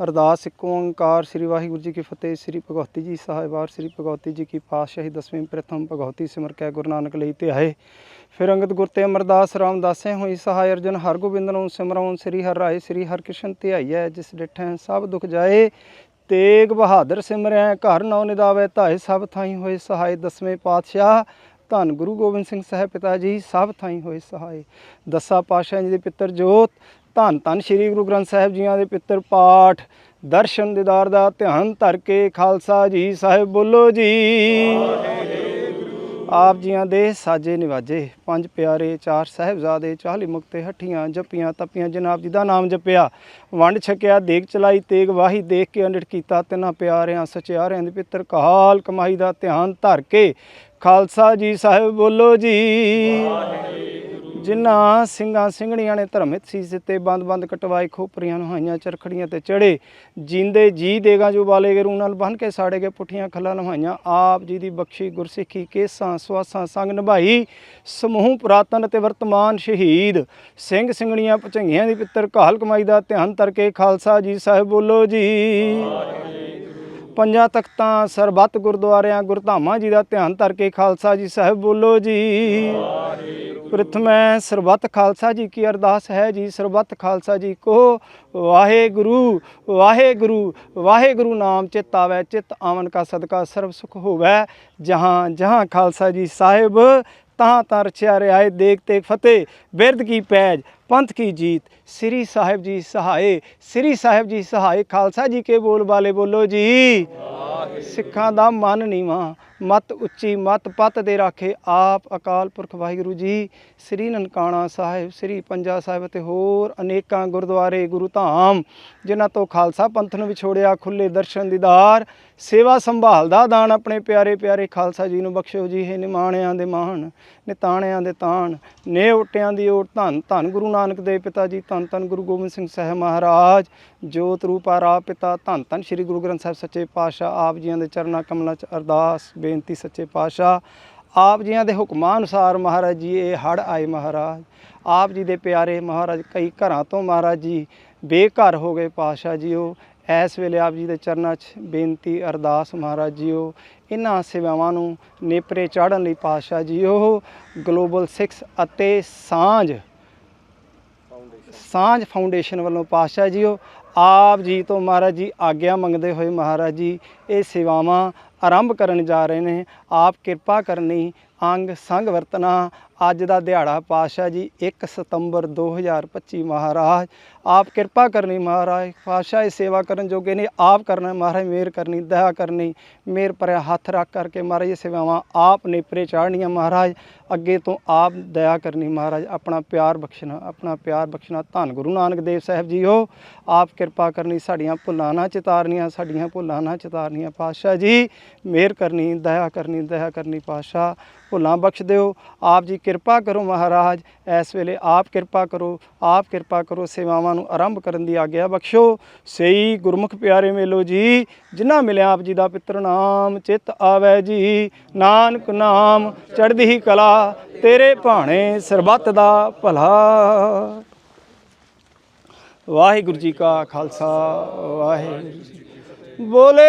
ਅਰਦਾਸ, ਇੱਕ ਓੰਕਾਰ ਸ੍ਰੀ ਵਾਹਿਗੁਰੂ ਜੀ ਕੀ ਫਤਿਹ, ਸ੍ਰੀ ਭਗਵਤੀ ਜੀ ਸਾਹਿਬਾਰ ਸ੍ਰੀ ਭਗਵਤੀ ਜੀ ਕੀ ਪਾਤਸ਼ਾਹੀ, ਦਸਵੀਂ ਪ੍ਰਥਮ ਭਗਵਤੀ ਸਿਮਰ ਕੈ ਗੁਰੂ ਨਾਨਕ ਲਈ ਤੇ ਆਏ। ਫਿਰ ਅੰਗਦ ਗੁਰ ਤੇ ਅਮਰਦਾਸ ਰਾਮਦਾਸੇ ਹੋਈ ਸਹਾਇ ਅਰਜਨ ਹਰਗੋਬਿੰਦ ਨੂੰ ਸਿਮਰਉ ਸ੍ਰੀ ਹਰਿ ਰਾਏ, ਸ੍ਰੀ ਹਰਿਕ੍ਰਿਸ਼ਨ ਧਿਆਈਐ ਜਿਸ ਡਿਠੈ ਸਭ ਦੁਖ ਜਾਏ। ਤੇਗ ਬਹਾਦਰ ਸਿਮਰੈ, ਘਰ ਨੌ ਨਿਦਾਵੇ, ਧਾਏ ਸਭ ਥਾਈ ਹੋਏ ਸਹਾਇ ਦਸਵੇਂ ਪਾਤਸ਼ਾਹ, ਧੰਨ ਗੁਰੂ ਗੋਬਿੰਦ ਸਿੰਘ ਸਾਹਿਬ ਪਿਤਾ ਜੀ, ਸਭ ਥਾਈ ਹੋਏ ਸਹਾਇ ਦਸਾਂ ਪਾਤਸ਼ਾਹਾਂ ਜੀ ਦੇ ਪਿੱਤਰ ਜੋਤ ਧੰਨ ਧੰਨ ਸ੍ਰੀ ਗੁਰੂ ਗ੍ਰੰਥ ਸਾਹਿਬ ਜੀਆਂ ਦੇ ਪਿੱਤਰ ਪਾਠ, ਦਰਸ਼ਨ ਦੀਦਾਰ ਦਾ ਧਿਆਨ ਧਰ ਕੇ ਖਾਲਸਾ ਜੀ ਸਾਹਿਬ ਬੋਲੋ ਜੀ। ਆਪ ਜੀਆਂ ਦੇ ਸਾਜੇ ਨਿਵਾਜੇ, ਪੰਜ ਪਿਆਰੇ ਚਾਰ ਸਾਹਿਬਜ਼ਾਦੇ ਚਾਲੀ ਮੁਕਤੇ ਹੱਠੀਆਂ ਜਪੀਆਂ ਤਪੀਆਂ, ਜਨਾਬ ਜੀ ਦਾ ਨਾਮ ਜਪਿਆ। ਵੰਡ ਛਕਿਆ, ਦੇਗ ਚਲਾਈ, ਤੇਗ ਵਾਹੀ ਦੇਖ ਕੇ ਅੰਡਟ ਕੀਤਾ ਤਿੰਨਾਂ ਪਿਆਰਿਆਂ, ਸਚਿਆਰਿਆਂ ਦੇ ਪਿੱਤਰ ਕਹਾਲ ਕਮਾਈ ਦਾ ਧਿਆਨ ਧਰ ਕੇ ਖਾਲਸਾ ਜੀ ਸਾਹਿਬ ਬੋਲੋ ਜੀ। ਜਿਨ੍ਹਾਂ ਸਿੰਘਾਂ ਸਿੰਘਣੀਆਂ ਨੇ ਧਰਮਿਤ ਸੀਸ ਦਿੱਤੇ ਬੰਦ-ਬੰਦ ਕਟਵਾਏ, ਖੋਪਰੀਆਂ ਨਹਾਈਆਂ, ਚਰਖੜੀਆਂ ਤੇ ਚੜੇ। ਜਿੰਦੇ ਜੀ ਦੇਗਾ ਜੋ ਬਾਲੇ ਗਰੂ ਨਾਲ ਬੰਨ ਕੇ ਸਾੜੇ ਗਏ, ਪੁੱਠੀਆਂ ਖੱਲਾਂ ਨਹਾਈਆਂ। ਆਪ ਜੀ ਦੀ ਬਖਸ਼ੀ, ਗੁਰਸਿੱਖੀ, ਕੇਸਾਂ, ਸਵਾਸਾਂ ਸੰਗ ਨਿਭਾਈ। ਸਮੂਹ ਪੁਰਾਤਨ ਤੇ ਵਰਤਮਾਨ ਸ਼ਹੀਦ। ਸਿੰਘ ਸਿੰਘਣੀਆਂ ਭਚੰਗੀਆਂ ਦੀ ਪਿੱਤਰ ਕਾਹਲ ਕਮਾਈ ਦਾ ਧਿਆਨ ਧਰ ਕੇ ਖਾਲਸਾ ਜੀ ਸਾਹਿਬ ਬੋਲੋ ਜੀ। ਪੰਜਾਂ ਤਖਤਾਂ, ਸਰਬੱਤ ਗੁਰਦੁਆਰਿਆਂ, ਗੁਰਧਾਮਾਂ ਜੀ ਦਾ ਧਿਆਨ ਧਰ ਕੇ ਖਾਲਸਾ ਜੀ ਸਾਹਿਬ ਬੋਲੋ ਜੀ। ਪ੍ਰਥਮੈ ਸਰਬੱਤ ਖਾਲਸਾ ਜੀ ਕੀ ਅਰਦਾਸ ਹੈ ਜੀ, ਸਰਬੱਤ ਖਾਲਸਾ ਜੀ ਕੋ ਵਾਹਿਗੁਰੂ ਵਾਹਿਗੁਰੂ ਵਾਹਿਗੁਰੂ ਨਾਮ ਚਿਤ ਆਵੈ, ਚਿਤ ਆਵਨ ਕਾ ਸਦਕਾ ਸਰਬ ਸੁਖ ਹੋਵੈ। ਜਹਾਂ ਜਹਾਂ ਖਾਲਸਾ ਜੀ ਸਾਹਿਬ, ਤਾਂ ਤਾਂ ਰਚਿਆ ਰਿਆਏ ਦੇਖ ਤੇ ਫਤਿਹ ਬਿਰਦ ਕੀ ਪੈਜ, ਪੰਥ ਕੀ ਜੀਤ, ਸ੍ਰੀ ਸਾਹਿਬ ਜੀ ਸਹਾਏ, ਸ੍ਰੀ ਸਾਹਿਬ ਜੀ ਸਹਾਏ, ਖਾਲਸਾ ਜੀ ਕੇ ਬੋਲ ਵਾਲੇ ਬੋਲੋ ਜੀ। ਸਿੱਖਾਂ ਦਾ ਮਨ ਨੀਵਾਂ ਮਤ ਉੱਚੀ ਮਤ ਪਤ ਦੇ ਰਾਖੇ ਆਪ ਅਕਾਲ ਪੁਰਖ ਵਾਹਿਗੁਰੂ ਜੀ, ਸ੍ਰੀ ਨਨਕਾਣਾ ਸਾਹਿਬ, ਸ੍ਰੀ ਪੰਜਾ ਸਾਹਿਬ ਅਤੇ ਹੋਰ ਅਨੇਕਾਂ ਗੁਰਦੁਆਰੇ, ਗੁਰੂ ਧਾਮ, ਜਿਨ੍ਹਾਂ ਤੋਂ ਖਾਲਸਾ ਪੰਥ ਨੂੰ ਵਿਛੋੜਿਆ ਖੁੱਲੇ ਦਰਸ਼ਨ ਦੀਦਾਰ ਸੇਵਾ ਸੰਭਾਲ ਦਾ ਦਾਨ ਆਪਣੇ ਪਿਆਰੇ ਪਿਆਰੇ ਖਾਲਸਾ ਜੀ ਨੂੰ ਬਖਸ਼ੋ ਜੀ, ਹੈ ਨਿਮਾਣਿਆਂ ਦੇ ਮਾਣ, ਨਿਤਾਣਿਆਂ ਦੇ ਤਾਣ ਨੇ ਓਟਿਆਂ ਦੀ ਓਟ ਧੰਨ ਧੰਨ ਗੁਰੂ ਨਾਨਕ ਦੇਵ ਪਿਤਾ ਜੀ, ਧੰਨ ਧੰਨ ਗੁਰੂ ਗੋਬਿੰਦ ਸਿੰਘ ਸਾਹਿਬ ਮਹਾਰਾਜ, ਜੋਤ ਰੂਪਾ ਰਾਪ ਪਿਤਾ, ਧੰਨ ਧੰਨ ਸ੍ਰੀ ਗੁਰੂ ਗ੍ਰੰਥ ਸਾਹਿਬ ਸੱਚੇ ਪਾਤਸ਼ਾਹ, ਆਪ ਜੀਆਂ ਦੇ ਚਰਨਾਂ ਕਮਲਾਂ 'ਚ ਅਰਦਾਸ ਬੇਨਤੀ ਸੱਚੇ ਪਾਤਸ਼ਾਹ, ਆਪ ਜੀਆਂ ਦੇ ਹੁਕਮਾਂ ਅਨੁਸਾਰ ਮਹਾਰਾਜ ਜੀ, ਇਹ ਹੜ ਆਏ ਮਹਾਰਾਜ। ਆਪ ਜੀ ਦੇ ਪਿਆਰੇ ਮਹਾਰਾਜ, ਕਈ ਘਰਾਂ ਤੋਂ ਮਹਾਰਾਜ ਜੀ ਬੇਘਰ ਹੋ ਗਏ ਪਾਤਸ਼ਾਹ ਜੀ ਜੀਓ। ਇਸ ਵੇਲੇ ਆਪ ਜੀ ਦੇ ਚਰਨਾਂ 'ਚ ਬੇਨਤੀ ਅਰਦਾਸ ਮਹਾਰਾਜ ਜੀਓ। ਇਹਨਾਂ ਸੇਵਾਵਾਂ ਨੂੰ ਨੇਪਰੇ ਚਾੜਨ ਲਈ ਪਾਤਸ਼ਾਹ ਜੀ ਉਹ ਗਲੋਬਲ 6 ਅਤੇ ਸਾਂਝ ਸਾਂਝ ਫਾਊਂਡੇਸ਼ਨ ਵੱਲੋਂ ਪਾਤਸ਼ਾਹ ਜੀਓ। ਆਪ ਜੀ ਤੋਂ ਮਹਾਰਾਜ ਜੀ ਆਗਿਆ ਮੰਗਦੇ ਹੋਏ ਮਹਾਰਾਜ ਜੀ, ਇਹ ਸੇਵਾਵਾਂ ਆਰੰਭ ਕਰਨ ਜਾ ਰਹੇ ਨੇ। ਆਪ ਕਿਰਪਾ ਕਰਨੀ ਅੰਗ ਸੰਗ ਵਰਤਣਾ ਅੱਜ ਦਾ ਦਿਹਾੜਾ ਪਾਤਸ਼ਾਹ ਜੀ 1 ਸਤੰਬਰ 2025 ਮਹਾਰਾਜ। ਆਪ ਕਿਰਪਾ ਕਰਨੀ ਮਹਾਰਾਜ। ਪਾਤਸ਼ਾਹ ਇਹ ਸੇਵਾ ਕਰਨ ਜੋਗੇ ਨੇ। ਆਪ ਕਰਨਾ ਮਹਾਰਾਜ, ਮੇਰ ਕਰਨੀ, ਦਇਆ ਕਰਨੀ। ਮੇਰ ਭਰਿਆ ਹੱਥ ਰੱਖ ਕਰਕੇ ਮਹਾਰਾਜ ਇਹ ਸੇਵਾਵਾਂ ਆਪ ਨੇਪਰੇ ਚਾੜਨੀਆਂ ਮਹਾਰਾਜ। ਅੱਗੇ ਤੋਂ ਆਪ ਦਇਆ ਕਰਨੀ ਮਹਾਰਾਜ। ਆਪਣਾ ਪਿਆਰ ਬਖਸ਼ਣਾ, ਆਪਣਾ ਪਿਆਰ ਬਖਸ਼ਣਾ। ਧੰਨ ਗੁਰੂ ਨਾਨਕ ਦੇਵ ਸਾਹਿਬ ਜੀਓ। ਆਪ ਕਿਰਪਾ ਕਰਨੀ ਸਾਡੀਆਂ ਭੁੱਲਾਂ ਨਾ ਚਿਤਾਰਨੀਆਂ, ਸਾਡੀਆਂ ਭੁੱਲਾਂ ਨਾ ਚਿਤਾਰਨੀਆਂ। ਪਾਤਸ਼ਾਹ ਜੀ ਮਿਹਰ ਕਰਨੀ, ਦਇਆ ਕਰਨੀ ਦਇਆ ਕਰਨੀ ਪਾਤਸ਼ਾਹ। ਭੁੱਲਾਂ ਬਖਸ਼ ਦਿਓ। ਆਪ ਜੀ ਕਿਰਪਾ ਕਰੋ ਮਹਾਰਾਜ, ਇਸ ਵੇਲੇ ਆਪ ਕਿਰਪਾ ਕਰੋ, ਆਪ ਕਿਰਪਾ ਕਰੋ, ਸੇਵਾਵਾਂ ਨੂੰ ਆਰੰਭ ਕਰਨ ਦੀ ਆਗਿਆ ਬਖਸ਼ੋ। ਸਈ ਗੁਰਮੁਖ ਪਿਆਰੇ ਮੇਲੋ ਜੀ ਜਿਨ੍ਹਾਂ ਮਿਲਿਆ ਆਪ ਜੀ ਦਾ ਪਿੱਤਰ ਨਾਮ, ਚਿਤ ਆਵੈ ਜੀ। ਨਾਨਕ ਨਾਮ, ਚੜ੍ਹਦੀ ਕਲਾ, ਤੇਰੇ ਭਾਣੇ ਸਰਬੱਤ ਦਾ ਭਲਾ। ਵਾਹਿਗੁਰੂ ਜੀ ਕਾ ਖਾਲਸਾ, ਵਾਹਿਗੁਰੂ ਜੀ ਬੋਲੇ